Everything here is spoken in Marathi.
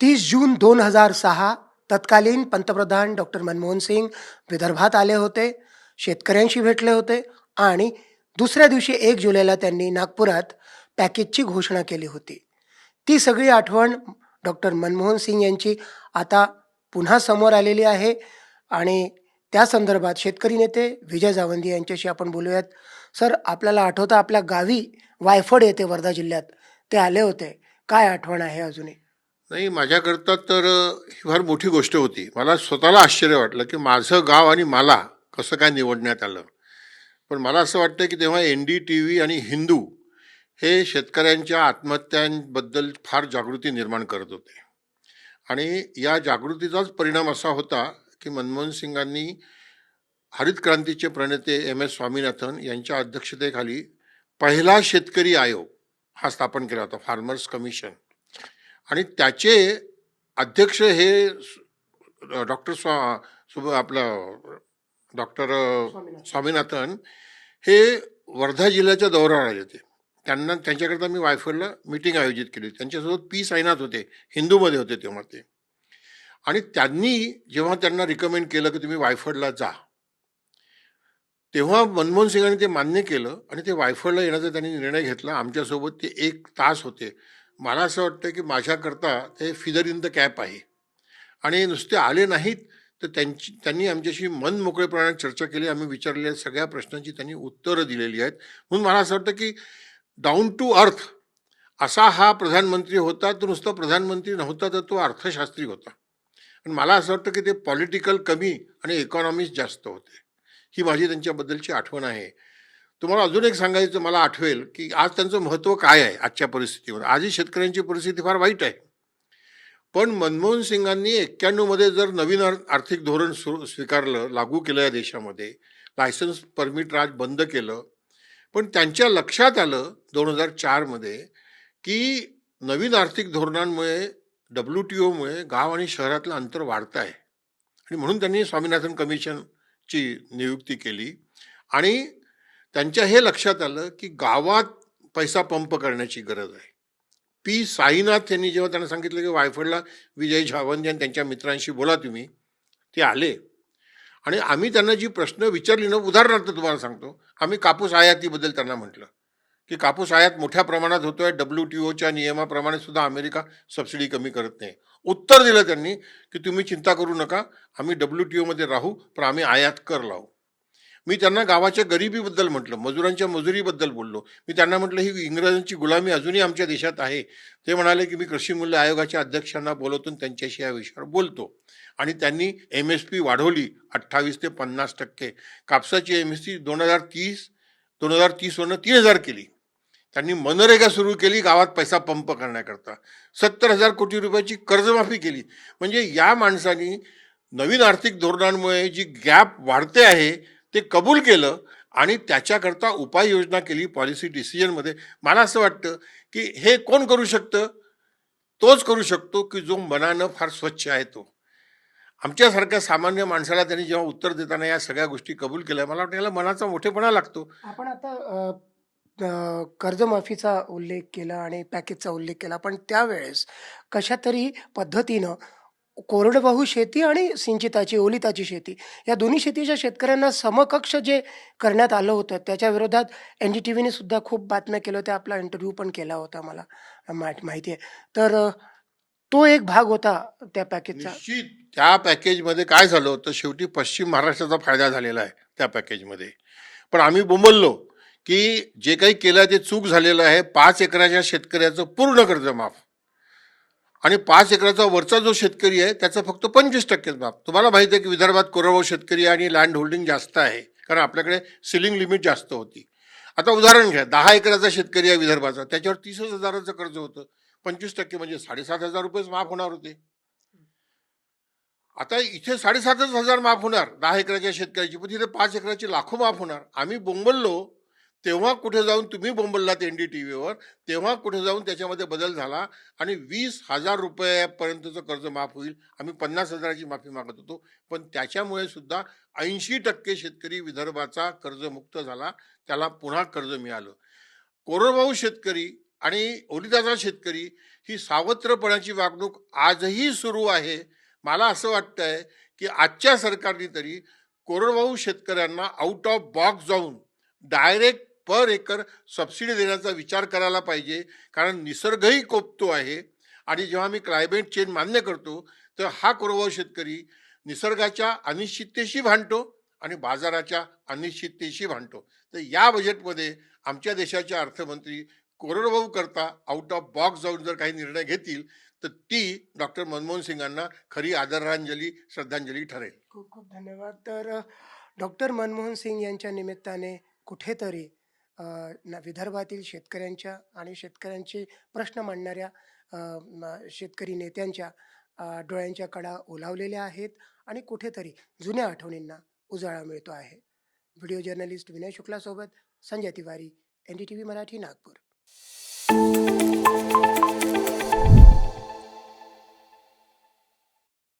तीस जून दोन हजार सहा तत्कालीन पंतप्रधान डॉक्टर मनमोहन सिंग विदर्भात आले होते शेतकऱ्यांशी भेटले होते आणि दुसऱ्या दिवशी एक जुलैला त्यांनी नागपुरात पॅकेजची घोषणा केली होती. ती सगळी आठवण डॉक्टर मनमोहन सिंग यांची आता पुन्हा समोर आलेली आहे आणि त्या संदर्भात शेतकरी नेते विजय जावंदी यांच्याशी आपण बोलूयात. सर आपल्याला आठवतं आपल्या गावी वायफड येथे वर्धा जिल्ह्यात. ते आले होते. काय आठवण आहे अजूनही? नाही माझ्याकरता तर ही फार मोठी गोष्ट होती. मला स्वतःला आश्चर्य वाटलं की माझं गाव आणि मला कसं काय निवडण्यात आलं. पण मला असं वाटतं की तेव्हा एन डी टी व्ही आणि हिंदू हे शेतकऱ्यांच्या आत्महत्यांबद्दल फार जागृती निर्माण करत होते. आणि या जागृतीचाच परिणाम असा होता की मनमोहन सिंगांनी हरित क्रांतीचे प्रणेते एम एस स्वामीनाथन यांच्या अध्यक्षतेखाली पहिला शेतकरी आयोग हा स्थापन केला होता फार्मर्स कमिशन आणि त्याचे अध्यक्ष हे डॉक्टर स्वा सुब आपलं डॉक्टर स्वामीनाथन. हे वर्धा जिल्ह्याच्या दौऱ्यावर आले होते. त्यांना त्यांच्याकरता मी वायफडला मिटिंग आयोजित केली होती. त्यांच्यासोबत पी साईनाथ होते हिंदूमध्ये होते तेव्हा ते. आणि त्यांनी जेव्हा त्यांना रिकमेंड केलं की तुम्ही वायफडला जा तेव्हा मनमोहन सिंगांनी ते मान्य केलं आणि ते वायफडला येण्याचा त्यांनी निर्णय घेतला. आमच्यासोबत ते एक तास होते. मला असं वाटतं की माझ्याकरता ते फिदर इन द कॅप आहे. आणि नुसते आले नाहीत तर त्यांची त्यांनी आमच्याशी मन मोकळेपणाने चर्चा केली. आम्ही विचारलेल्या सगळ्या प्रश्नांची त्यांनी उत्तरं दिलेली आहेत. म्हणून मला असं वाटतं की डाऊन टू अर्थ असा हा प्रधानमंत्री होता तो नुसता प्रधानमंत्री नव्हता तर तो अर्थशास्त्री होता. आणि मला असं वाटतं की ते पॉलिटिकल कमी आणि इकॉनॉमिक्स जास्त होते. ही माझी त्यांच्याबद्दलची आठवण आहे. तुम्हाला अजून एक सांगायचं मला आठवेल की आज त्यांचं महत्त्व काय आहे आजच्या परिस्थितीवर? आजही शेतकऱ्यांची परिस्थिती फार वाईट आहे. पण मनमोहन सिंगांनी एक्क्याण्णवमध्ये जर नवीन आर्थिक धोरण सुरू स्वीकारलं लागू केलं या देशामध्ये लायसन्स परमिट राज बंद केलं पण त्यांच्या लक्षात आलं दोन हजार चारमध्ये की नवीन आर्थिक धोरणांमुळे डब्ल्यू टी ओमुळे गाव आणि शहरातलं अंतर वाढतं आहे. आणि म्हणून त्यांनी स्वामीनाथन कमिशनची नियुक्ती केली. आणि त्यांच्या हे लक्षात आलं की गावात पैसा पंप करण्याची गरज आहे. पी साईनाथ यांनी जेव्हा त्यांना सांगितलं की वायफडला विजय झावंदी आणि त्यांच्या मित्रांशी बोला तुम्ही ते आले. आणि आम्ही त्यांना जी प्रश्न विचारली ना उदाहरणार्थ तुम्हाला सांगतो आम्ही कापूस आयातीबद्दल त्यांना म्हटलं की कापूस आयात मोठ्या प्रमाणात होतोय डब्ल्यू टी ओच्या नियमाप्रमाणे सुद्धा अमेरिका सबसिडी कमी करत नाही. उत्तर दिलं त्यांनी की तुम्ही चिंता करू नका आम्ही डब्ल्यू टी ओमध्ये राहू पण आम्ही आयात कर लावू. मी त्यांना गावाच्या गरिबीबद्दल म्हटलं मजुरांच्या मजुरीबद्दल बोललो. मी त्यांना म्हटलं ही इंग्रजांची गुलामी अजूनही आमच्या देशात आहे. ते म्हणाले की मी कृषी मूल्य आयोगाच्या अध्यक्षांना बोलवतून त्यांच्याशी या विषयावर बोलतो. आणि त्यांनी एम एस पी वाढवली अठ्ठावीस ते पन्नास टक्के. कापसाची एम एस पी दोन हजार तीस दोन हजार तीसवरनं तीन हजार केली. त्यांनी मनरेगा सुरू केली गावात पैसा पंप करण्याकरता. सत्तर हजार कोटी रुपयाची कर्जमाफी केली. म्हणजे या माणसानी नवीन आर्थिक धोरणांमुळे जी गॅप वाढते आहे ते कबूल केलं आणि त्याच्याकरता उपाययोजना केली पॉलिसी डिसिजनमध्ये. मला असं वाटतं की हे कोण करू शकतं? तोच करू शकतो की जो मनानं फार स्वच्छ आहे तो. आमच्यासारख्या सामान्य माणसाला त्यांनी जेव्हा उत्तर देताना या सगळ्या गोष्टी कबूल केल्या मला वाटतं याला मनाचा मोठेपणा लागतो. आपण आता कर्जमाफीचा उल्लेख केला आणि पॅकेजचा उल्लेख केला पण त्यावेळेस कशा तरी पद्धतीनं कोरडवाहू शेती आणि सिंचिताची ओलिताची शेती. या दोन्ही शेतीच्या शेतकऱ्यांना समकक्ष जे करण्यात आलं होतं त्याच्या विरोधात एन डी टी व्हीने सुद्धा खूप बातम्या केल्या होत्या. आपला इंटरव्ह्यू पण केला होता मला. माहिती आहे तर तो एक भाग होता त्या पॅकेजचा त्या पॅकेजमध्ये काय झालं होतं शेवटी पश्चिम महाराष्ट्राचा फायदा झालेला आहे त्या पॅकेजमध्ये पण आम्ही बोंबललो की जे काही केलं ते चूक झालेलं आहे. पाच एकराच्या शेतकऱ्याचं पूर्ण कर्ज माफ. आणि पाच एकराचा वरचा जो शेतकरी आहे त्याचं फक्त पंचवीस टक्केच माफ तुम्हाला माहिती आहे की विदर्भात कोरडवाहू शेतकरी आणि लँड होल्डिंग जास्त आहे कारण आपल्याकडे सिलिंग लिमिट जास्त होती. आता उदाहरण घ्या दहा एकराचा शेतकरी आहे विदर्भाचा त्याच्यावर तीसच हजाराचं कर्ज होतं. पंचवीस टक्के म्हणजे साडेसात हजार रुपयेच माफ होणार होते. आता इथे साडेसातच हजार माफ होणार दहा एकराच्या शेतकऱ्याची पण तिथे पाच एकराची लाखो माफ होणार. आम्ही बोंबललो तेव्हा कुठे जाऊन तुम्ही बोंबललात एन डी टी व्हीवर तेव्हा कुठे जाऊन त्याच्यामध्ये बदल झाला आणि वीस हजार रुपयापर्यंतचं कर्ज माफ होईल. आम्ही पन्नास हजाराची माफी मागत होतो. पण त्याच्यामुळे सुद्धा ऐंशी टक्के शेतकरी विदर्भाचा कर्जमुक्त झाला. त्याला पुन्हा कर्ज मिळालं. कोरडवाहू शेतकरी आणि ओलिताचा शेतकरी ही सावत्रपणाची वागणूक आजही सुरू आहे. मला असं वाटतंय की आजच्या सरकारने तरी कोरडवाहू शेतकऱ्यांना आउट ऑफ बॉक्स जाऊन डायरेक्ट पर एकर सबसिडी देण्याचा विचार करायला पाहिजे. कारण निसर्गही कोपतो आहे. आणि जेव्हा मी क्लायमेट चेंज मान्य करतो तर हा कोरडवाहू शेतकरी निसर्गाच्या अनिश्चिततेशी भांडतो आणि बाजाराच्या अनिश्चिततेशी भांडतो. तर या बजेटमध्ये आमच्या देशाच्या अर्थमंत्री कोरडवाहू करता आउट ऑफ बॉक्स जाऊन जर काही निर्णय घेतील तर ती डॉक्टर मनमोहन सिंगांना खरी आदरांजली श्रद्धांजली ठरेल. खूप खूप धन्यवाद. तर डॉक्टर मनमोहन सिंग यांच्या निमित्ताने कुठेतरी विदर्भातील शेतकऱ्यांच्या आणि शेतकऱ्यांचे प्रश्न मांडणाऱ्या शेतकरी नेत्यांच्या डोळ्यांच्या कडा ओलावलेल्या आहेत आणि कुठेतरी जुन्या आठवणींना उजाळा मिळतो आहे. Video journalist Vinay शुक्लासोबत Sanjay Tiwari N D T V Marathi Nagpur.